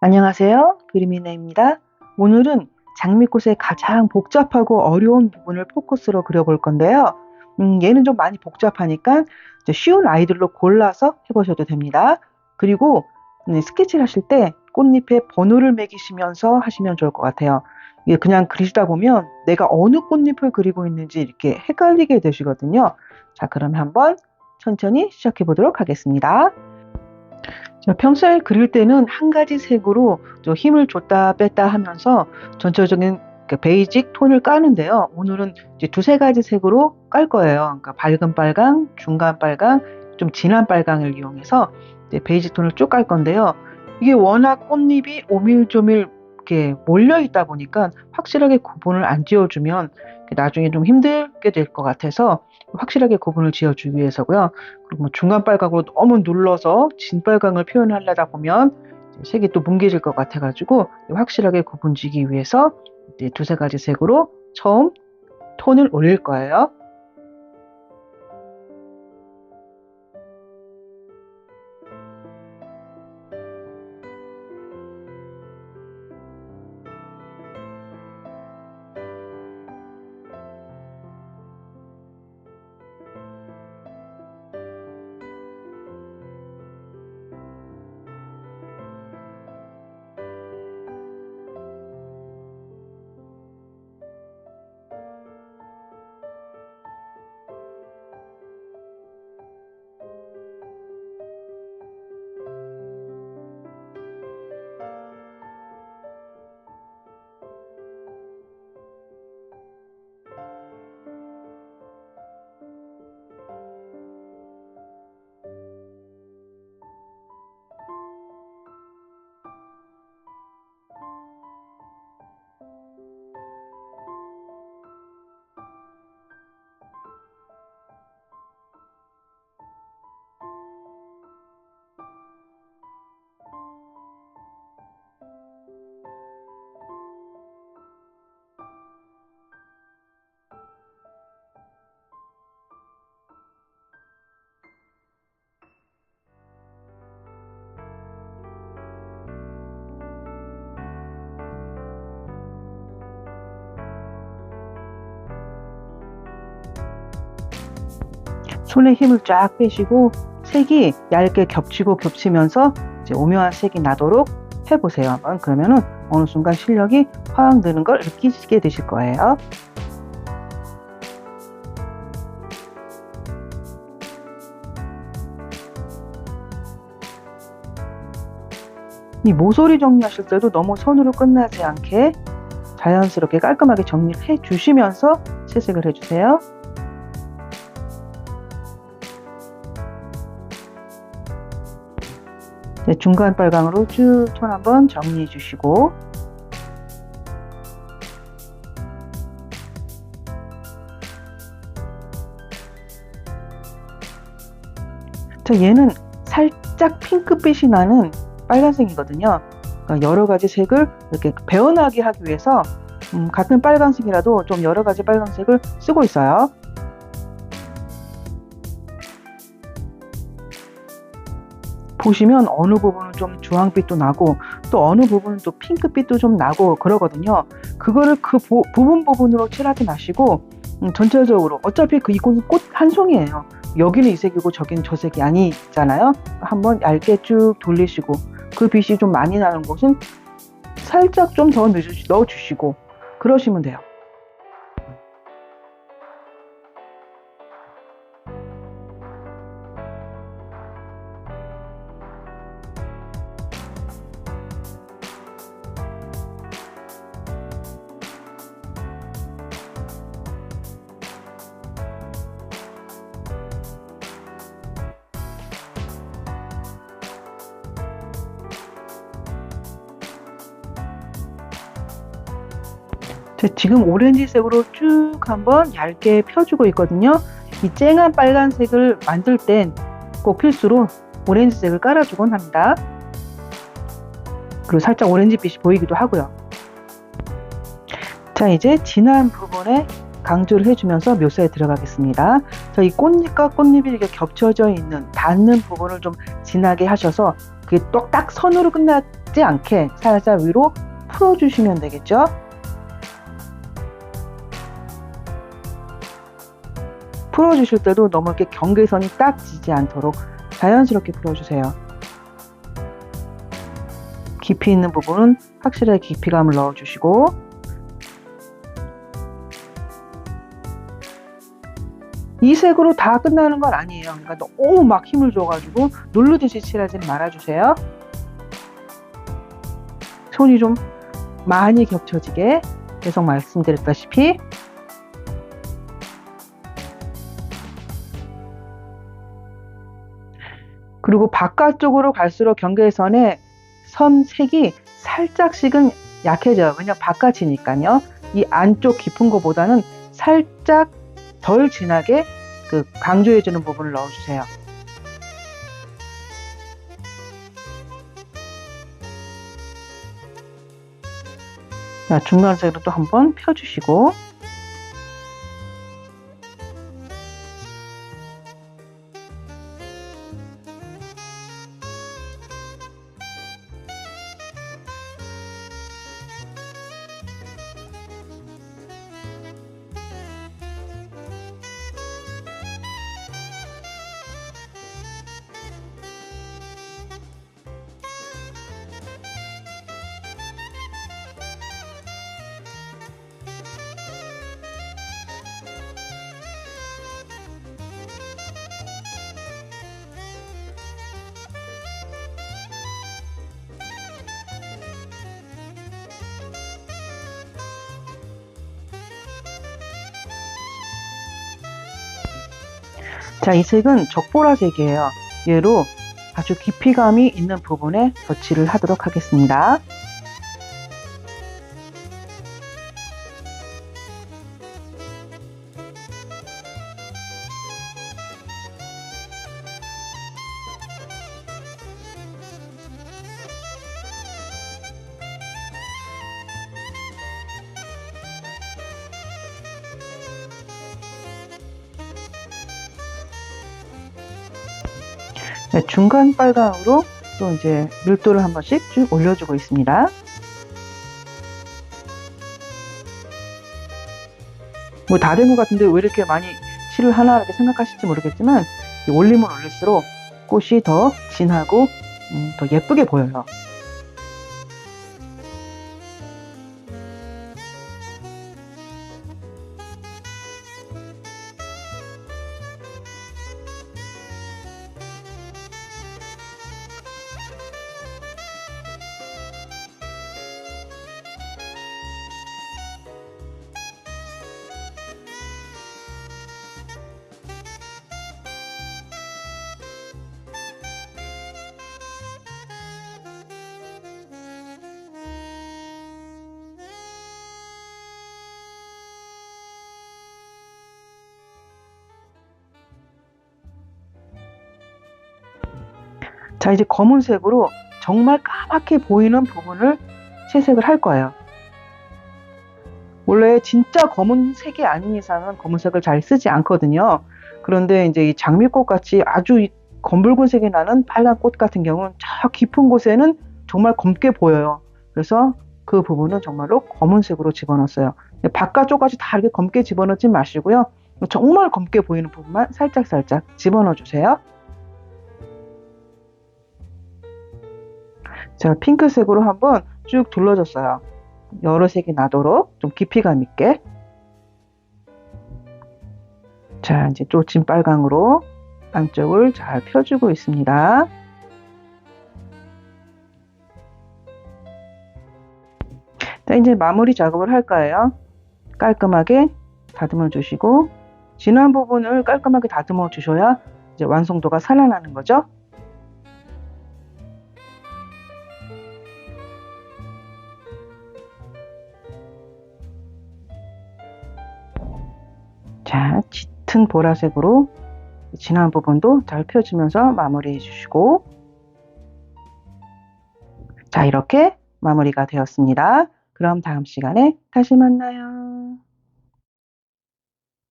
안녕하세요. 그림이네입니다. 오늘은 장미꽃의 가장 복잡하고 어려운 부분을 포커스로 그려볼 건데요. 음, 얘는 좀 많이 복잡하니까 쉬운 아이들로 골라서 해보셔도 됩니다. 그리고 음, 스케치를 하실 때 꽃잎에 번호를 매기시면서 하시면 좋을 것 같아요. 그냥 그리시다 보면 내가 어느 꽃잎을 그리고 있는지 이렇게 헷갈리게 되시거든요. 자, 그러면 한번 천천히 시작해 보도록 하겠습니다. 자, 평소에 그릴 때는 한 가지 색으로 좀 힘을 줬다 뺐다 하면서 전체적인 그 베이직 톤을 까는데요. 오늘은 두세 가지 색으로 깔 거예요. 그러니까 밝은 빨강, 중간 빨강, 좀 진한 빨강을 이용해서 베이직 톤을 쭉 깔 건데요. 이게 워낙 꽃잎이 오밀조밀 이렇게 몰려 있다 보니까 확실하게 구분을 안 지어주면 나중에 좀 힘들게 될 것 같아서 확실하게 구분을 지어주기 위해서고요. 그리고 뭐 중간 빨강으로 너무 눌러서 진 빨강을 표현하려다 보면 색이 또 뭉개질 것 같아가지고 확실하게 구분지기 위해서 두세 가지 색으로 처음 톤을 올릴 거예요. 손에 힘을 쫙 빼시고 색이 얇게 겹치고 겹치면서 이제 오묘한 색이 나도록 해보세요. 한번 그러면은 어느 순간 실력이 확 느는 걸 느끼시게 되실 거예요. 이 모서리 정리하실 때도 너무 손으로 끝나지 않게 자연스럽게 깔끔하게 정리를 해 주시면서 채색을 해주세요. 네, 중간 빨강으로 쭉 톤 한번 정리해 주시고. 자 얘는 살짝 핑크빛이 나는 빨간색이거든요. 그러니까 여러 가지 색을 이렇게 배어나게 하기 위해서 음, 같은 빨간색이라도 좀 여러 가지 빨간색을 쓰고 있어요 보시면 어느 부분은 좀 주황빛도 나고 또 어느 부분은 또 핑크빛도 좀 나고 그러거든요. 그거를 그 보, 부분 부분으로 칠하지 마시고 음, 전체적으로 어차피 그 이곳은 꽃한 송이에요. 여기는 이 색이고 저기는 저 색이 아니잖아요. 한번 얇게 쭉 돌리시고 그 빛이 좀 많이 나는 곳은 살짝 좀 더 넣어주시고 그러시면 돼요. 지금 오렌지색으로 쭉 한번 얇게 펴주고 있거든요. 이 쨍한 빨간색을 만들 땐 꼭 필수로 오렌지색을 깔아주곤 합니다. 그리고 살짝 오렌지빛이 보이기도 하고요. 자 이제 진한 부분에 강조를 해주면서 묘사에 들어가겠습니다. 자, 이 꽃잎과 꽃잎이 이렇게 겹쳐져 있는 닿는 부분을 좀 진하게 하셔서 그게 딱 선으로 끝나지 않게 살살 위로 풀어주시면 되겠죠. 풀어주실 때도 너무 이렇게 경계선이 딱 지지 않도록 자연스럽게 풀어주세요. 깊이 있는 부분은 확실하게 깊이감을 넣어주시고 이 색으로 다 끝나는 건 아니에요. 그러니까 너무 막 힘을 줘가지고 누르듯이 칠하지는 말아주세요. 손이 좀 많이 겹쳐지게 계속 말씀드렸다시피 그리고 바깥쪽으로 갈수록 경계선의 선 색이 살짝씩은 약해져요. 왜냐 바깥이니까요. 이 안쪽 깊은 것보다는 살짝 덜 진하게 그 강조해주는 부분을 넣어주세요. 자, 중간색으로 또 한번 펴주시고 자, 이 색은 적보라색이에요. 얘로 아주 깊이감이 있는 부분에 덧칠을 하도록 하겠습니다. 네, 중간 빨강으로 또 이제 밀도를 한 번씩 쭉 올려주고 있습니다. 뭐 다 된 것 같은데 왜 이렇게 많이 칠을 하나 이렇게 생각하실지 모르겠지만 올리면 올릴수록 꽃이 더 진하고 음, 더 예쁘게 보여요. 자, 이제 검은색으로 정말 까맣게 보이는 부분을 채색을 할 거예요. 원래 진짜 검은색이 아닌 이상은 검은색을 잘 쓰지 않거든요. 그런데 이제 이 장미꽃 같이 아주 이 검붉은 색이 나는 빨간 꽃 같은 경우는 저 깊은 곳에는 정말 검게 보여요. 그래서 그 부분은 정말로 검은색으로 집어넣었어요. 바깥쪽까지 다 이렇게 검게 집어넣지 마시고요. 정말 검게 보이는 부분만 살짝살짝 집어넣어 주세요. 제가 핑크색으로 한번 쭉 둘러줬어요. 여러 색이 나도록 좀 깊이감 있게. 자, 이제 또 진빨강으로 안쪽을 잘 펴주고 있습니다. 자, 이제 마무리 작업을 할 거예요. 깔끔하게 다듬어 주시고, 진한 부분을 깔끔하게 다듬어 주셔야 이제 완성도가 살아나는 거죠. 자, 짙은 보라색으로 진한 부분도 잘 펴주면서 마무리해 주시고 자, 이렇게 마무리가 되었습니다. 그럼 다음 시간에 다시 만나요.